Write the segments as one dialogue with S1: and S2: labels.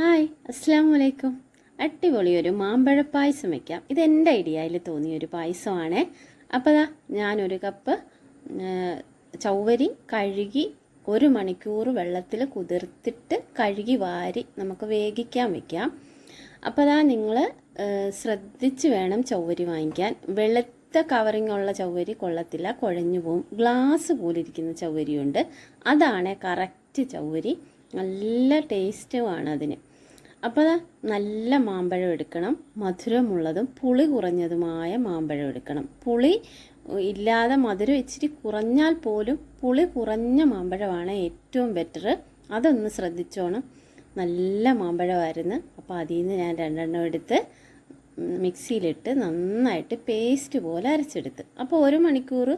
S1: Hi അസ്സാം വലൈക്കും അടിപൊളി ഒരു മാമ്പഴ പായസം വയ്ക്കാം ഇത് എന്റെ ഐഡിയയിൽ തോന്നിയ ഒരു പായസമാണ്. അപ്പോൾ ദാ ഞാനൊരു കപ്പ് ചൗവരി കഴുകി ഒരു മണിക്കൂർ വെള്ളത്തിൽ കുതിർത്തിട്ട് കഴുകി വാരി നമുക്ക് വേഗിക്കാൻ വെക്കാം. അപ്പോൾ അതാ നിങ്ങൾ ശ്രദ്ധിച്ച് വേണം ചൗവരി വാങ്ങിക്കാൻ. വെളുത്ത കവറിങ് ഉള്ള ചൗവരി കൊള്ളത്തില്ല കുഴഞ്ഞു പോവും. ഗ്ലാസ് പോലിരിക്കുന്ന ചൗവരിയുണ്ട് അതാണ് കറക്റ്റ് ചൗവരി നല്ല ടേസ്റ്റുമാണ് അതിന്. അപ്പോൾ നല്ല മാമ്പഴം എടുക്കണം. മധുരമുള്ളതും പുളി കുറഞ്ഞതുമായ മാമ്പഴം എടുക്കണം. പുളി ഇല്ലാതെ മധുരം ഇച്ചിരി കുറഞ്ഞാൽ പോലും പുളി കുറഞ്ഞ മാമ്പഴമാണ് ഏറ്റവും ബെറ്റർ അതൊന്ന് ശ്രദ്ധിച്ചോണം. നല്ല മാമ്പഴമായിരുന്നു. അപ്പോൾ അതിൽ നിന്ന് ഞാൻ രണ്ടെണ്ണം എടുത്ത് മിക്സിയിലിട്ട് നന്നായിട്ട് പേസ്റ്റ് പോലെ അരച്ചെടുത്ത്. അപ്പോൾ ഒരു മണിക്കൂർ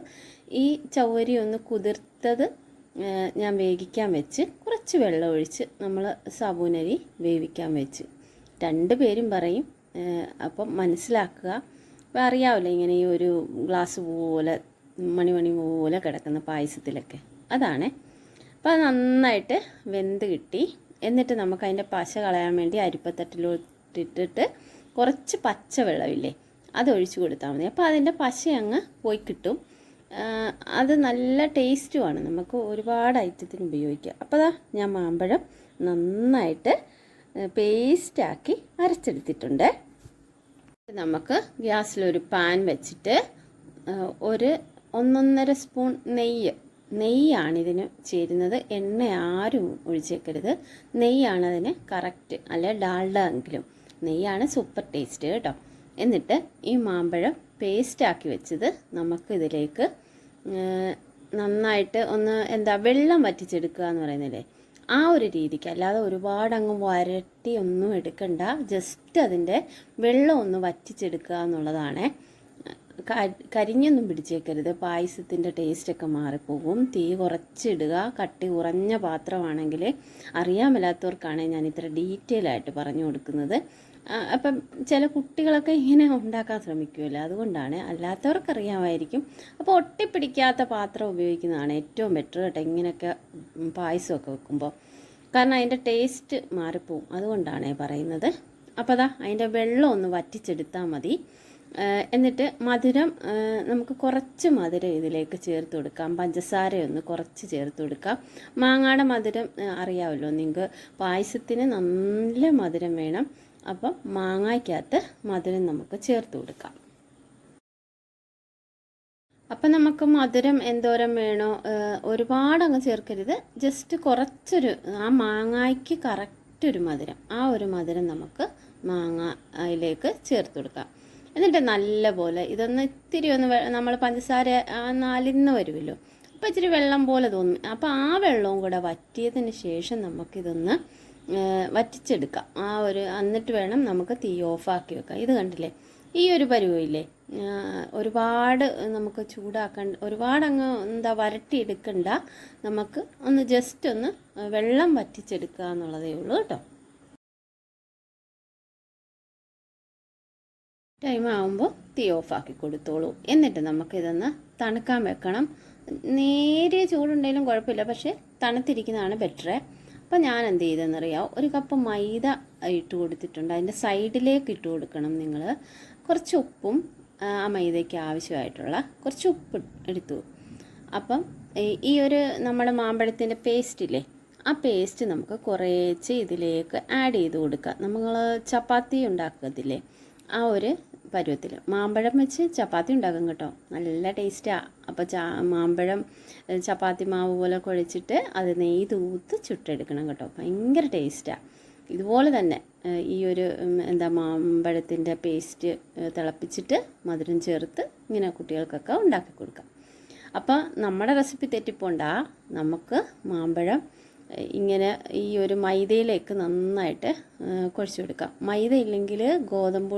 S1: ഈ ചവരി ഒന്ന് കുതിർത്തത് ഞാൻ വേവിക്കാൻ വെച്ച് കുറച്ച് വെള്ളം ഒഴിച്ച് നമ്മൾ സാബൂനരി വേവിക്കാൻ വെച്ച്. രണ്ട് പേരും പറയും അപ്പം മനസ്സിലാക്കുക. അപ്പോൾ അറിയാമല്ലോ ഇങ്ങനെ ഈ ഒരു ഗ്ലാസ് പോലെ മണിമണി പോലെ കിടക്കുന്ന പായസത്തിലൊക്കെ. അതാണ്. അപ്പോൾ നന്നായിട്ട് വെന്ത് കിട്ടി. എന്നിട്ട് നമുക്ക് അതിന്റെ പശ കളയാൻ വേണ്ടി അരിപ്പത്തട്ടിലോട്ടിട്ടിട്ട് കുറച്ച് പച്ചവെള്ളമില്ലേ അത് കൊടുത്താൽ മതി. അപ്പോൾ അതിന്റെ പശ അങ്ങ് പോയി കിട്ടും. അത് നല്ല ടേസ്റ്റുമാണ്. നമുക്ക് ഒരുപാട് ഐറ്റത്തിന് ഉപയോഗിക്കാം. അപ്പോൾ അതാ ഞാൻ മാമ്പഴം നന്നായിട്ട് പേസ്റ്റാക്കി അരച്ചെടുത്തിട്ടുണ്ട്. നമുക്ക് ഗ്യാസിലൊരു പാൻ വെച്ചിട്ട് ഒരു ഒന്നൊന്നര സ്പൂൺ നെയ്യ്. നെയ്യാണ് ഇതിന് ചേരുന്നത്. എണ്ണ ആരും ഒഴിച്ചേക്കരുത്. നെയ്യാണ് അതിന് കറക്റ്റ് അല്ലെ ഡാൾഡ എങ്കിലും നെയ്യാണ് സൂപ്പർ ടേസ്റ്റ് കേട്ടോ. എന്നിട്ട് ഈ മാമ്പഴം പേസ്റ്റാക്കി വെച്ചത് നമുക്ക് ഇതിലേക്ക് നന്നായിട്ട് ഒന്ന് എന്താ വെള്ളം വറ്റിച്ചെടുക്കുക എന്ന് പറയുന്നില്ലേ? ആ ഒരു രീതിക്ക്. അല്ലാതെ ഒരുപാട് അങ്ങ് വരട്ടി ഒന്നും എടുക്കണ്ട. ജസ്റ്റ് അതിന്റെ വെള്ളം ഒന്ന് വറ്റിച്ചെടുക്കുക എന്നുള്ളതാണ്. കരിഞ്ഞൊന്നും പിടിച്ചേക്കരുത്. പായസത്തിന്റെ ടേസ്റ്റൊക്കെ മാറിപ്പോകും. തീ കുറച്ചിടുക. കട്ടി കുറഞ്ഞ പാത്രമാണെങ്കിൽ അറിയാൻ മേലാത്തവർക്കാണ് ഞാൻ ഇത്ര ഡീറ്റെയിൽ ആയിട്ട് പറഞ്ഞു കൊടുക്കുന്നത്. അപ്പം ചില കുട്ടികളൊക്കെ ഇങ്ങനെ ഉണ്ടാക്കാൻ ശ്രമിക്കുമല്ലോ അതുകൊണ്ടാണ് അല്ലാത്തവർക്കറിയാമായിരിക്കും. അപ്പോൾ ഒട്ടിപ്പിടിക്കാത്ത പാത്രം ഉപയോഗിക്കുന്നതാണ് ഏറ്റവും ബെറ്റർ കേട്ടോ ഇങ്ങനെയൊക്കെ പായസമൊക്കെ വെക്കുമ്പോൾ കാരണം അതിന്റെ ടേസ്റ്റ് മാറിപ്പോവും. അതുകൊണ്ടാണ് പറയുന്നത്. അപ്പോൾ അതാ അതിന്റെ വെള്ളം ഒന്ന് വറ്റിച്ചെടുത്താൽ മതി. എന്നിട്ട് മധുരം നമുക്ക് കുറച്ച് മധുരം ഇതിലേക്ക് ചേർത്ത് കൊടുക്കാം. പഞ്ചസാരയൊന്ന് കുറച്ച് ചേർത്ത് കൊടുക്കാം. മാങ്ങയുടെ മധുരം അറിയാമല്ലോ നിങ്ങൾക്ക് പായസത്തിന് നല്ല മധുരം വേണം. അപ്പം മാങ്ങയ്ക്കകത്ത് മധുരം നമുക്ക് ചേർത്ത് കൊടുക്കാം. അപ്പം നമുക്ക് മധുരം എന്തോരം വേണോ ഒരുപാട് അങ്ങ് ചേർക്കരുത്. ജസ്റ്റ് കുറച്ചൊരു ആ മാങ്ങയ്ക്ക് കറക്റ്റ് ഒരു മധുരം ആ ഒരു മധുരം നമുക്ക് മാങ്ങ അതിലേക്ക് ചേർത്ത് കൊടുക്കാം. എന്നിട്ട് നല്ല പോലെ ഇതൊന്ന് ഇത്തിരി ഒന്ന് നമ്മൾ പഞ്ചസാര നാലിന്ന് വരുമല്ലോ അപ്പോൾ ഇച്ചിരി വെള്ളം പോലെ തോന്നും. അപ്പോൾ ആ വെള്ളവും കൂടെ വറ്റിയതിന് ശേഷം നമുക്കിതൊന്ന് വറ്റിച്ചെടുക്കാം. ആ ഒരു എന്നിട്ട് വേണം നമുക്ക് തീ ഓഫാക്കി വെക്കാം. ഇത് കണ്ടില്ലേ? ഈ ഒരു പരുവില്ലേ ഒരുപാട് നമുക്ക് ചൂടാക്കണ്ട ഒരുപാട് അങ്ങ് എന്താ വരട്ടിയെടുക്കണ്ട. നമുക്ക് ഒന്ന് ജസ്റ്റ് ഒന്ന് വെള്ളം വറ്റിച്ചെടുക്കുക എന്നുള്ളതേ ഉള്ളൂ കേട്ടോ. ടൈം ആകുമ്പോൾ തീ ഓഫാക്കി കൊടുത്തോളൂ. എന്നിട്ട് നമുക്കിതൊന്ന് തണുക്കാൻ വെക്കണം. നേരിയ ചൂടുണ്ടെങ്കിലും കുഴപ്പമില്ല പക്ഷേ തണുത്തിരിക്കുന്നതാണ് ബെറ്റർ അപ്പോൾ ഞാൻ എന്ത് ചെയ്തെന്നറിയാം ഒരു കപ്പ് മൈദ ഇട്ട് കൊടുത്തിട്ടുണ്ട്. അതിന്റെ സൈഡിലേക്ക് ഇട്ട് കൊടുക്കണം നിങ്ങൾ കുറച്ച് ഉപ്പും ആ മൈദയ്ക്ക് ആവശ്യമായിട്ടുള്ള കുറച്ച് ഉപ്പ് എടുത്തു. അപ്പം ഈ ഒരു നമ്മുടെ മാമ്പഴത്തിന്റെ പേസ്റ്റില്ലേ ആ പേസ്റ്റ് നമുക്ക് കുറേച്ച് ഇതിലേക്ക് ആഡ് ചെയ്ത് കൊടുക്കുക നമ്മൾ ചപ്പാത്തി ഉണ്ടാക്കത്തില്ലേ ആ ഒരു പരുവത്തിൽ. മാമ്പഴം വെച്ച് ചപ്പാത്തി ഉണ്ടാക്കും കേട്ടോ. നല്ല ടേസ്റ്റാണ് അപ്പോൾ ചാ മാമ്പഴം ചപ്പാത്തി മാവ് പോലെ കുഴച്ചിട്ട് അത് നെയ്യ് തൂത്ത് ചുട്ടെടുക്കണം കേട്ടോ. ഭയങ്കര ടേസ്റ്റാണ് ഇതുപോലെ തന്നെ ഈ ഒരു എന്താ മാമ്പഴത്തിന്റെ പേസ്റ്റ് തിളപ്പിച്ചിട്ട് മധുരം ചേർത്ത് ഇങ്ങനെ കുട്ടികൾക്കൊക്കെ ഉണ്ടാക്കി കൊടുക്കാം. അപ്പോൾ നമ്മുടെ റെസിപ്പി തെറ്റിപ്പോണ്ട. നമുക്ക് മാമ്പഴം ഇങ്ങനെ ഈ ഒരു മൈദയിലേക്ക് നന്നായിട്ട് കുഴച്ച് കൊടുക്കാം മൈദ ഇല്ലെങ്കിൽ ഗോതമ്പ്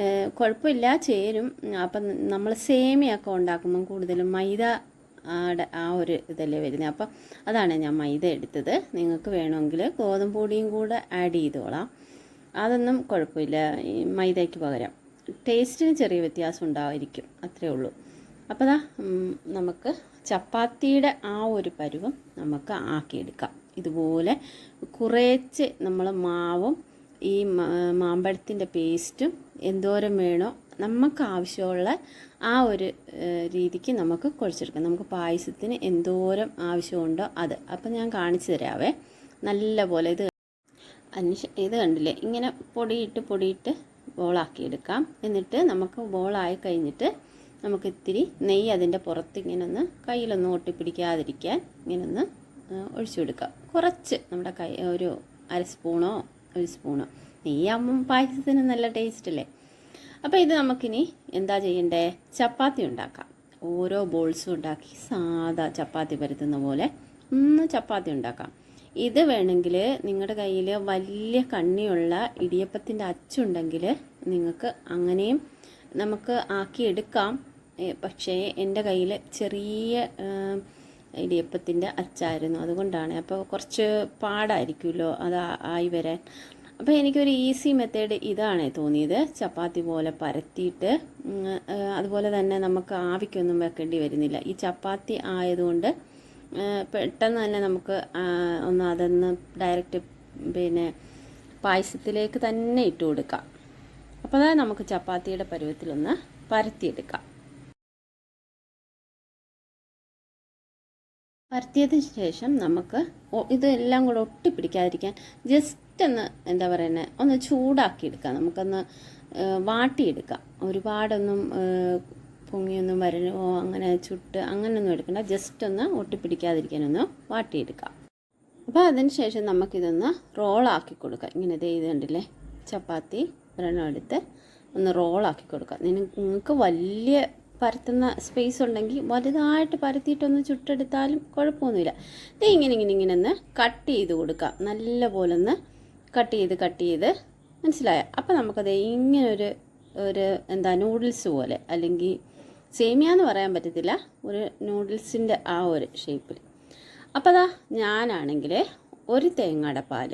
S1: ഏഹ്, കുഴപ്പമില്ല ചേരും. അപ്പം നമ്മൾ സേമിയൊക്കെ ഉണ്ടാക്കുമ്പം കൂടുതലും മൈദ ആ ഒരു ഇതല്ലേ വരുന്നത് അപ്പം അതാണ് ഞാൻ മൈദ എടുത്തത്. നിങ്ങൾക്ക് വേണമെങ്കിൽ ഗോതമ്പ് പൊടിയും കൂടെ ആഡ് ചെയ്തോളാം. അതൊന്നും കുഴപ്പമില്ല മൈദയ്ക്ക് പകരം. ടേസ്റ്റിന് ചെറിയ വ്യത്യാസം ഉണ്ടായിരിക്കും അത്രേ ഉള്ളൂ. അപ്പോൾ നമുക്ക് ചപ്പാത്തിയുടെ ആ ഒരു പരുവം നമുക്ക് ആക്കിയെടുക്കാം. ഇതുപോലെ കുറേച്ച് നമ്മൾ മാവും ഈ മാമ്പഴത്തിന്റെ പേസ്റ്റും എന്തോരം വേണോ നമുക്ക് ആവശ്യമുള്ള ആ ഒരു രീതിക്ക് നമുക്ക് കുഴച്ചെടുക്കാം. നമുക്ക് പായസത്തിന് എന്തോരം ആവശ്യമുണ്ടോ അത്. അപ്പം ഞാൻ കാണിച്ചു തരാവേ. നല്ല പോലെ ഇത് അതിന് ഇത് കണ്ടില്ലേ? ഇങ്ങനെ പൊടിയിട്ട് പൊടിയിട്ട് ബോളാക്കി എടുക്കാം എന്നിട്ട് നമുക്ക് ബോളായി കഴിഞ്ഞിട്ട് നമുക്ക് ഇത്തിരി നെയ്യ് അതിന്റെ പുറത്ത് ഇങ്ങനെ ഒന്ന് കയ്യിലൊന്നും ഒട്ടിപ്പിടിക്കാതിരിക്കാൻ ഇങ്ങനെ ഒന്ന് ഒഴിച്ചു കൊടുക്കാം കുറച്ച് നമ്മുടെ കൈ ഒരു അര സ്പൂണോ ഒരു സ്പൂണോ. നെയ്യാകുമ്പം പായസത്തിന് നല്ല ടേസ്റ്റ് അല്ലേ? അപ്പോൾ ഇത് നമുക്കിനി എന്താ ചെയ്യണ്ടേ? ചപ്പാത്തി ഉണ്ടാക്കാം. ഓരോ ബോൾസും ഉണ്ടാക്കി സാധാ ചപ്പാത്തി പരത്തുന്ന പോലെ ഒന്ന് ചപ്പാത്തി ഉണ്ടാക്കാം. ഇത് വേണമെങ്കിൽ നിങ്ങളുടെ കയ്യിൽ വലിയ കണ്ണിയുള്ള ഇടിയപ്പത്തിന്റെ അച്ചുണ്ടെങ്കിൽ നിങ്ങൾക്ക് അങ്ങനെയും നമുക്ക് ആക്കിയെടുക്കാം. പക്ഷേ എന്റെ കയ്യിൽ ചെറിയ ഇടിയപ്പത്തിന്റെ അച്ചായിരുന്നു. അതുകൊണ്ടാണ്. അപ്പോൾ കുറച്ച് പാടായിരിക്കുമല്ലോ അത് ആയി വരാൻ. അപ്പോൾ എനിക്കൊരു ഈസി മെത്തേഡ് ഇതാണ് തോന്നിയത്. ചപ്പാത്തി പോലെ പരത്തിയിട്ട് അതുപോലെ തന്നെ നമുക്ക് ആവിക്കൊന്നും വെക്കേണ്ടി വരുന്നില്ല. ഈ ചപ്പാത്തി ആയതുകൊണ്ട് പെട്ടെന്ന് തന്നെ നമുക്ക് ഒന്ന് അതൊന്ന് ഡയറക്റ്റ് പിന്നെ പായസത്തിലേക്ക് തന്നെ ഇട്ട് കൊടുക്കാം. അപ്പോൾ നമുക്ക് ചപ്പാത്തിയുടെ പരുവത്തിലൊന്ന് പരത്തിയെടുക്കാം. പരത്തിയതിന് ശേഷം നമുക്ക് ഇതെല്ലാം കൂടെ ഒട്ടിപ്പിടിക്കാതിരിക്കാൻ ജസ്റ്റ് ഒന്ന് എന്താ പറയുന്നത് ഒന്ന് ചൂടാക്കി എടുക്കാം നമുക്കൊന്ന് വാട്ടിയെടുക്കാം. ഒരുപാടൊന്നും പൊങ്ങിയൊന്നും വരണോ അങ്ങനെ ചുട്ട് അങ്ങനെയൊന്നും എടുക്കണ്ട. ജസ്റ്റ് ഒന്ന് ഒട്ടിപ്പിടിക്കാതിരിക്കാനൊന്ന് വാട്ടിയെടുക്കാം. അപ്പോൾ അതിന് ശേഷം നമുക്കിതൊന്ന് റോളാക്കി കൊടുക്കാം. ഇങ്ങനെ ഇത് കണ്ടില്ലേ? ചപ്പാത്തി ഒരെണ്ണം എടുത്ത് ഒന്ന് റോളാക്കി കൊടുക്കാം. നിങ്ങൾക്ക് വലിയ പരത്തുന്ന സ്പേസ് ഉണ്ടെങ്കിൽ വലുതായിട്ട് പരത്തിയിട്ടൊന്ന് ചുട്ടെടുത്താലും കുഴപ്പമൊന്നുമില്ല. ഇത് ഇങ്ങനെ ഇങ്ങനെ ഇങ്ങനെ ഒന്ന് കട്ട് ചെയ്ത് കൊടുക്കാം. നല്ല പോലെ ഒന്ന് കട്ട് ചെയ്ത് കട്ട് ചെയ്ത്. മനസ്സിലായ? അപ്പം നമുക്കത് ഇങ്ങനൊരു ഒരു എന്താ നൂഡിൽസ് പോലെ അല്ലെങ്കിൽ സേമിയ എന്ന് പറയാൻ പറ്റത്തില്ല ഒരു നൂഡിൽസിന്റെ ആ ഒരു ഷേപ്പിൽ അപ്പോൾ അതാ ഞാനാണെങ്കിൽ ഒരു തേങ്ങയുടെ പാൽ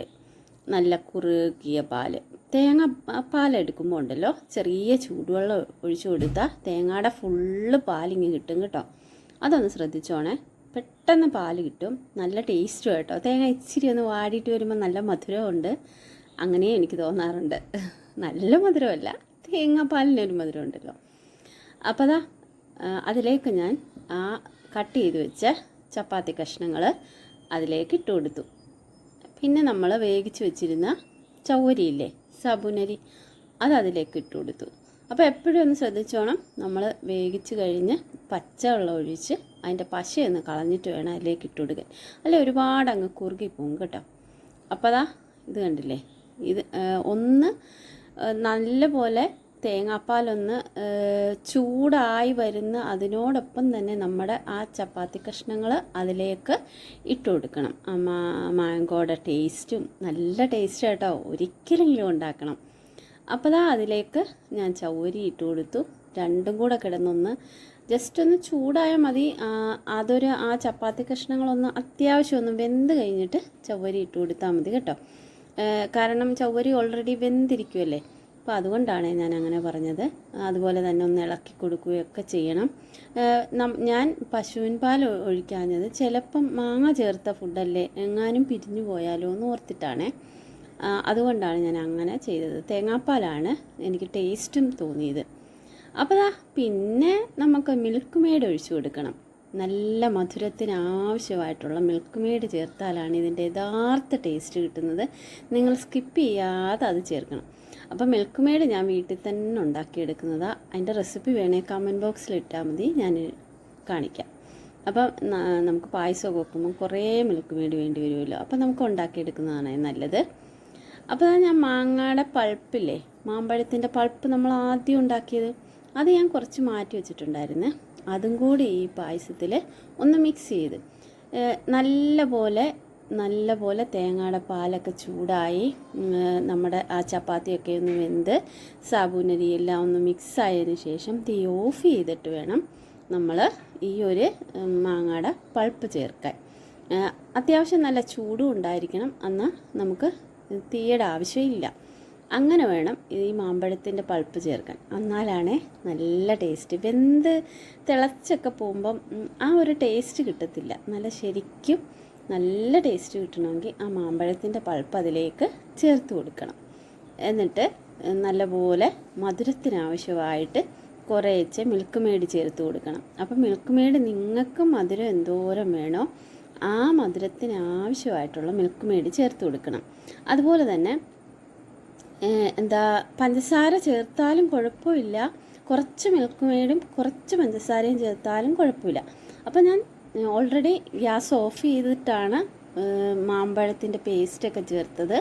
S1: നല്ല കുറുകിയ പാൽ. തേങ്ങ പാലെടുക്കുമ്പോൾ ഉണ്ടല്ലോ ചെറിയ ചൂടുവെള്ളം ഒഴിച്ചു കൊടുത്താൽ തേങ്ങയുടെ ഫുള്ള് പാലിങ്ങ് കിട്ടും കേട്ടോ. അതൊന്ന് ശ്രദ്ധിച്ചോണേ. പെട്ടെന്ന് പാൽ കിട്ടും. നല്ല ടേസ്റ്റും കേട്ടോ തേങ്ങ ഇച്ചിരി ഒന്ന് വാടിയിട്ട് വരുമ്പോൾ നല്ല മധുരമുണ്ട് അങ്ങനെ എനിക്ക് തോന്നാറുണ്ട്. നല്ല മധുരമല്ല തേങ്ങാപ്പാലിനൊരു മധുരം ഉണ്ടല്ലോ. അപ്പോൾ അതാ അതിലേക്ക് ഞാൻ ആ കട്ട് ചെയ്ത് വെച്ച ചപ്പാത്തി കഷ്ണങ്ങൾ അതിലേക്ക് ഇട്ട് കൊടുത്തു. പിന്നെ നമ്മൾ വേവിച്ച് വെച്ചിരുന്ന ചൗരിയില്ലേ സബുനരി അത് അതിലേക്ക് ഇട്ട് കൊടുത്തു. അപ്പോൾ എപ്പോഴും ഒന്ന് ശ്രദ്ധിച്ചോണം നമ്മൾ വേവിച്ച് കഴിഞ്ഞ് പച്ചവെള്ളം ഒഴിച്ച് അതിന്റെ പശയൊന്ന് കളഞ്ഞിട്ട് വേണം അതിലേക്ക് ഇട്ട് കൊടുക്കാൻ. അല്ലെ ഒരുപാട് അങ്ങ് കുറുകി പോകും കേട്ടോ. അപ്പോൾ അതാ ഇത് കണ്ടില്ലേ ഇത് ഒന്ന് നല്ല പോലെ തേങ്ങാപ്പാലൊന്ന് ചൂടായി വരുന്ന അതിനോടൊപ്പം തന്നെ നമ്മുടെ ആ ചപ്പാത്തി കഷ്ണങ്ങൾ അതിലേക്ക് ഇട്ട് കൊടുക്കണം. മാങ്കോയുടെ ടേസ്റ്റും നല്ല ടേസ്റ്റ് കേട്ടോ ഒരിക്കലെങ്കിലും ഉണ്ടാക്കണം. അപ്പോൾ ദാ അതിലേക്ക് ഞാൻ ചൗരി ഇട്ട് കൊടുത്തു. രണ്ടും കൂടെ കിടന്നൊന്ന് ജസ്റ്റ് ഒന്ന് ചൂടായാൽ മതി. അതൊരു ആ ചപ്പാത്തി കഷ്ണങ്ങളൊന്ന് അത്യാവശ്യം ഒന്ന് വെന്ത് കഴിഞ്ഞിട്ട് ചവ്വരി ഇട്ട് കൊടുത്താൽ മതി കേട്ടോ. കാരണം ചവ്വരി ഓൾറെഡി വെന്തിരിക്കുമല്ലേ അപ്പോൾ അതുകൊണ്ടാണ് ഞാൻ അങ്ങനെ പറഞ്ഞത്. അതുപോലെ തന്നെ ഒന്ന് ഇളക്കി കൊടുക്കുകയൊക്കെ ചെയ്യണം. ഞാൻ പശുവിൻ പാൽ ഒഴിക്കാഞ്ഞത് ചിലപ്പം മാങ്ങ ചേർത്ത ഫുഡല്ലേ എങ്ങാനും പിരിഞ്ഞു പോയാലോ എന്ന് ഓർത്തിട്ടാണ്. അതുകൊണ്ടാണ് ഞാൻ അങ്ങനെ ചെയ്തത്. തേങ്ങാപ്പാലാണ് എനിക്ക് ടേസ്റ്റും തോന്നിയത്. അപ്പോൾ ദാ പിന്നെ നമുക്ക് മിൽക്ക് മെയ്ഡ് ഒഴിച്ചു കൊടുക്കണം. നല്ല മധുരത്തിന് ആവശ്യമായിട്ടുള്ള മിൽക്ക് മെയ്ഡ് ചേർത്താലാണ് ഇതിന്റെ യഥാർത്ഥ ടേസ്റ്റ് കിട്ടുന്നത്. നിങ്ങൾ സ്കിപ്പ് ചെയ്യാതെ അത് ചേർക്കണം. അപ്പോൾ മിൽക്ക് മെയ്ഡ് ഞാൻ വീട്ടിൽ തന്നെ ഉണ്ടാക്കിയെടുക്കുന്നതാണ് അതിന്റെ റെസിപ്പി വേണേൽ കമന്റ് ബോക്സിൽ ഇട്ടാൽ മതി. ഞാൻ കാണിക്കാം. അപ്പം നമുക്ക് പായസം വെക്കുമ്പോൾ കുറേ മിൽക്ക് മെയ്ഡ് വേണ്ടി വരുമല്ലോ. അപ്പം നമുക്ക് ഉണ്ടാക്കിയെടുക്കുന്നതാണ് നല്ലത്. അപ്പോൾ ഞാൻ മാങ്ങയുടെ പൾപ്പില്ലേ? മാമ്പഴത്തിന്റെ പൾപ്പ് നമ്മൾ ആദ്യം ഉണ്ടാക്കിയത്. അത് ഞാൻ കുറച്ച് മാറ്റി വെച്ചിട്ടുണ്ടായിരുന്നു. അതും കൂടി ഈ പായസത്തിൽ ഒന്ന് മിക്സ് ചെയ്ത്. നല്ല പോലെ നല്ല പോലെ തേങ്ങയുടെ പാലൊക്കെ ചൂടായി നമ്മുടെ ആ ചപ്പാത്തിയൊക്കെ ഒന്ന് വെന്ത് സാബൂനരി എല്ലാം ഒന്ന് മിക്സ് ആയതിനു ശേഷം തീ ഓഫ് ചെയ്തിട്ട് വേണം നമ്മൾ ഈ ഒരു മാങ്ങയുടെ പൾപ്പ് ചേർക്കാൻ. അത്യാവശ്യം നല്ല ചൂടും ഉണ്ടായിരിക്കണം. എന്നാൽ നമുക്ക് തീയുടെ ആവശ്യമില്ല. അങ്ങനെ വേണം ഈ മാമ്പഴത്തിന്റെ പൾപ്പ് ചേർക്കാൻ. എന്നാലാണ് നല്ല ടേസ്റ്റ് വെന്ത് തിളച്ചൊക്കെ പോകുമ്പം ആ ഒരു ടേസ്റ്റ് കിട്ടത്തില്ല. നല്ല ശരിക്കും നല്ല ടേസ്റ്റ് കിട്ടണമെങ്കിൽ ആ മാമ്പഴത്തിന്റെ പൾപ്പ് അതിലേക്ക് ചേർത്ത് കൊടുക്കണം. എന്നിട്ട് നല്ലപോലെ മധുരത്തിനാവശ്യമായിട്ട് കുറേച്ച് മിൽക്ക് മെയ്ഡ് ചേർത്ത് കൊടുക്കണം. അപ്പം മിൽക്ക് മെയ്ഡ് നിങ്ങൾക്ക് മധുരം എന്തോരം വേണോ ആ മധുരത്തിന് ആവശ്യമായിട്ടുള്ള മിൽക്ക് മെയ്ഡ് ചേർത്ത് കൊടുക്കണം. അതുപോലെ തന്നെ എന്താ പഞ്ചസാര ചേർത്താലും കുഴപ്പമില്ല. കുറച്ച് മിൽക്ക് മെയ്ഡും കുറച്ച് പഞ്ചസാരയും ചേർത്താലും കുഴപ്പമില്ല. അപ്പോൾ ഞാൻ ഓൾറെഡി ഗ്യാസ് ഓഫ് ചെയ്തിട്ടാണ് മാമ്പഴത്തിന്റെ പേസ്റ്റൊക്കെ ചേർത്തത്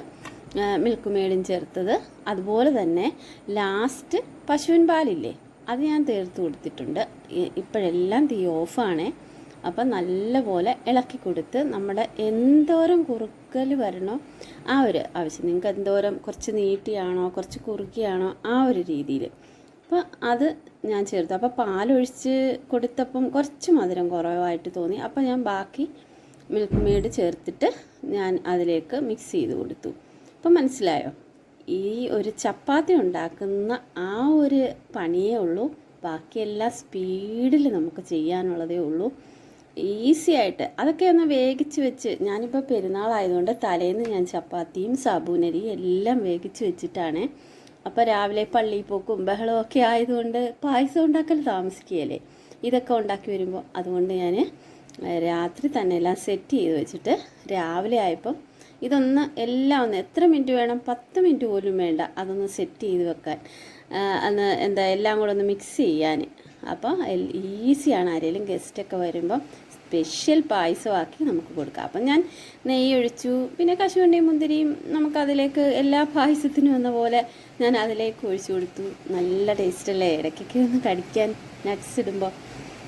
S1: മിൽക്ക് മേടും ചേർത്തത്. അതുപോലെ തന്നെ ലാസ്റ്റ് പശുവിൻ പാലില്ലേ അത് ഞാൻ തീർത്ത് കൊടുത്തിട്ടുണ്ട്. ഇപ്പോഴെല്ലാം തീ ഓഫാണേ അപ്പം നല്ലപോലെ ഇളക്കി കൊടുത്ത് നമ്മുടെ എന്തോരം കുറുക്കൽ വരണോ ആ ഒരു ആവശ്യം. നിങ്ങൾക്ക് എന്തോരം കുറച്ച് നീട്ടിയാണോ കുറച്ച് കുറുക്കിയാണോ ആ ഒരു രീതിയിൽ അപ്പോൾ അത് ഞാൻ ചേർത്തു. അപ്പോൾ പാലൊഴിച്ച് കൊടുത്തപ്പം കുറച്ച് മധുരം കുറവായിട്ട് തോന്നി. അപ്പോൾ ഞാൻ ബാക്കി മിൽക്ക് മെയ്ഡ് ചേർത്തിട്ട് ഞാൻ അതിലേക്ക് മിക്സ് ചെയ്ത് കൊടുത്തു. അപ്പം മനസ്സിലായോ? ഈ ഒരു ചപ്പാത്തി ഉണ്ടാക്കുന്ന ആ ഒരു പണിയേ ഉള്ളൂ. ബാക്കിയെല്ലാം സ്പീഡിൽ നമുക്ക് ചെയ്യാനുള്ളതേ ഉള്ളൂ. ഈസി ആയിട്ട്. അതൊക്കെ ഒന്ന് വേവിച്ച് വെച്ച് ഞാനിപ്പോൾ പെരുന്നാളായതുകൊണ്ട് തലേന്ന് ഞാൻ ചപ്പാത്തിയും സാബൂനരിയും എല്ലാം വേവിച്ച് വെച്ചിട്ടാണ് അപ്പോൾ രാവിലെ പള്ളിയിൽ പോക്കും ബഹളവും ഒക്കെ ആയതുകൊണ്ട് പായസം ഉണ്ടാക്കൽ താമസിക്കുകയല്ലേ? ഇതൊക്കെ ഉണ്ടാക്കി വരുമ്പോൾ അതുകൊണ്ട് ഞാൻ രാത്രി തന്നെ എല്ലാം സെറ്റ് ചെയ്ത് വെച്ചിട്ട് രാവിലെ ആയപ്പം ഇതൊന്ന് എല്ലാം ഒന്ന് എത്ര മിനിറ്റ് വേണം? പത്ത് മിനിറ്റ് പോലും വേണ്ട. അതൊന്ന് സെറ്റ് ചെയ്ത് വെക്കാൻ. അന്ന് എന്താ എല്ലാം കൂടെ ഒന്ന് മിക്സ് ചെയ്യാൻ അപ്പോൾ ഈസിയാണ് ആരെങ്കിലും ഗസ്റ്റൊക്കെ വരുമ്പം സ്പെഷ്യൽ പായസമാക്കി നമുക്ക് കൊടുക്കാം. അപ്പം ഞാൻ നെയ്യ് ഒഴിച്ചു പിന്നെ കശുവണ്ടിയും മുന്തിരിയും നമുക്കതിലേക്ക് എല്ലാ പായസത്തിനും എന്ന പോലെ ഞാൻ അതിലേക്ക് ഒഴിച്ചു കൊടുത്തു. നല്ല ടേസ്റ്റല്ലേ ഇടയ്ക്കൊക്കെ ഒന്ന് കടിക്കാൻ നട്ട്സ് ഇടുമ്പോൾ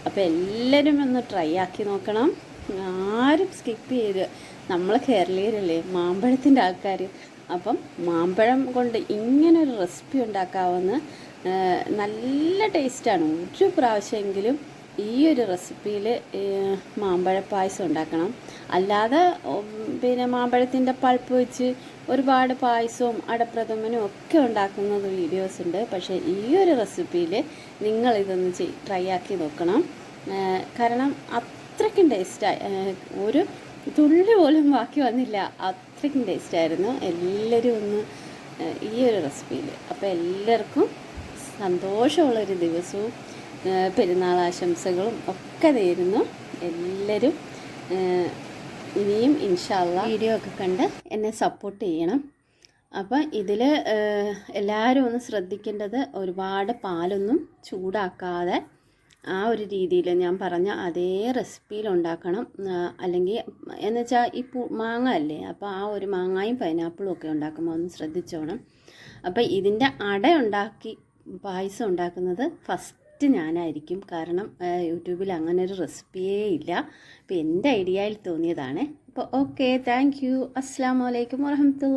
S1: അപ്പോൾ എല്ലാവരും ഒന്ന് ട്രൈ ആക്കി നോക്കണം. ആരും സ്കിപ്പ് ചെയ്ത്. നമ്മൾ കേരളീയരല്ലേ? മാമ്പഴത്തിന്റെ ആൾക്കാർ അപ്പം മാമ്പഴം കൊണ്ട് ഇങ്ങനൊരു റെസിപ്പി ഉണ്ടാക്കാവുന്ന നല്ല ടേസ്റ്റാണ് ഒരു പ്രാവശ്യമെങ്കിലും ഈ ഒരു റെസിപ്പിയിൽ മാമ്പഴ പായസം ഉണ്ടാക്കണം. അല്ലാതെ പിന്നെ മാമ്പഴത്തിന്റെ പൾപ്പ് വെച്ച് ഒരുപാട് പായസവും അടപ്രഥമനും ഒക്കെ ഉണ്ടാക്കുന്നത് വീഡിയോസ് ഉണ്ട്. പക്ഷേ ഈ ഒരു റെസിപ്പിയിൽ നിങ്ങൾ ഇതൊന്ന് ചെയ് ട്രൈ ആക്കി നോക്കണം. കാരണം അത്രയ്ക്കും ടേസ്റ്റായി ഒരു തുള്ളി പോലും ബാക്കി വന്നില്ല. അത്രയ്ക്കും ടേസ്റ്റായിരുന്നു. എല്ലാവരും ഒന്ന് ഈ ഒരു റെസിപ്പിയിൽ അപ്പോൾ എല്ലാവർക്കും സന്തോഷമുള്ളൊരു ദിവസവും പെരുന്നാൾ ആശംസകളും ഒക്കെ നേരുന്നു. എല്ലാവരും ഇനിയും ഇൻഷാല്ല വീഡിയോ ഒക്കെ കണ്ട് എന്നെ സപ്പോർട്ട് ചെയ്യണം. അപ്പം ഇതിൽ എല്ലാവരും ഒന്ന് ശ്രദ്ധിക്കേണ്ടത് ഒരുപാട് പാലൊന്നും ചൂടാക്കാതെ ആ ഒരു രീതിയിൽ ഞാൻ പറഞ്ഞ അതേ റെസിപ്പിയിൽ ഉണ്ടാക്കണം. അല്ലെങ്കിൽ എന്ന് വെച്ചാൽ ഈ മാങ്ങ അല്ലേ? അപ്പോൾ ആ ഒരു മാങ്ങായും പൈനാപ്പിളും ഒക്കെ ഉണ്ടാക്കുമ്പോൾ ഒന്ന് ശ്രദ്ധിച്ചോണം. അപ്പോൾ ഇതിന്റെ അട ഉണ്ടാക്കി പായസം ഉണ്ടാക്കുന്നത് ഫസ്റ്റ് ഞാനായിരിക്കും. കാരണം യൂട്യൂബിൽ അങ്ങനെ ഒരു റെസിപ്പിയേ ഇല്ല. അപ്പോൾ എന്റെ ഐഡിയയിൽ തോന്നിയതാണ്. അപ്പോൾ ഓക്കെ താങ്ക് യു. അസ്സാം വലൈക്കും വറഹമത്തുള്ള